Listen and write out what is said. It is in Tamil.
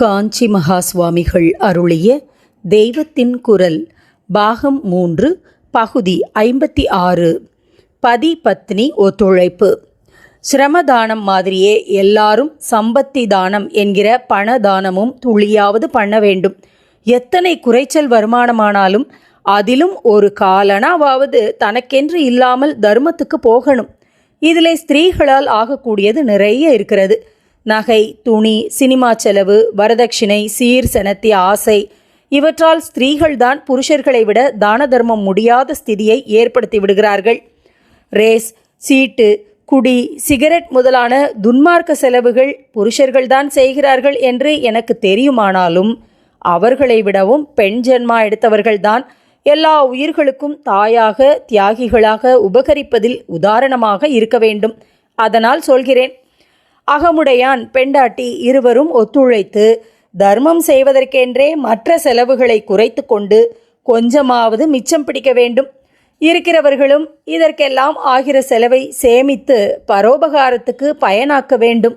காஞ்சி மகா சுவாமிகள் அருளிய தெய்வத்தின் குரல் பாகம் மூன்று பகுதி ஐம்பத்தி ஆறு பதி பத்னி ஒத்துழைப்பு. சிரமதானம் மாதிரியே எல்லாரும் சம்பத்தி தானம் என்கிற பண தானமும் துளியாவது பண்ண வேண்டும். எத்தனை குறைச்சல் வருமானமானாலும் அதிலும் ஒரு காலனாவது தனக்கென்று இல்லாமல் தர்மத்துக்கு போகணும். இதிலே ஸ்திரீகளால் ஆகக்கூடியது நிறைய இருக்கிறது. நகை துணி சினிமா செலவு வரதட்சிணை சீர் செனத்திய ஆசை. இவற்றால் ஸ்திரீகள்தான் புருஷர்களை விட தான தர்மம் முடியாத ஸ்திதியை ஏற்படுத்தி விடுகிறார்கள். ரேஸ் சீட்டு குடி சிகரெட் முதலான துன்மார்க்க செலவுகள் புருஷர்கள்தான் செய்கிறார்கள் என்று எனக்கு தெரியுமானாலும் அவர்களை விடவும் பெண் ஜென்மா எடுத்தவர்கள்தான் எல்லா உயிர்களுக்கும் தாயாக தியாகிகளாக உபகரிப்பதில் உதாரணமாக இருக்க வேண்டும். அதனால் சொல்கிறேன் அகமுடையான் பெண்டாட்டி இருவரும் ஒத்துழைத்து தர்மம் செய்வதற்கென்றே மற்ற செலவுகளை குறைத்து கொண்டு கொஞ்சமாவது மிச்சம் பிடிக்க வேண்டும். இருக்கிறவர்களும் இதற்கெல்லாம் ஆகிற செலவை சேமித்து பரோபகாரத்துக்கு பயனாக்க வேண்டும்.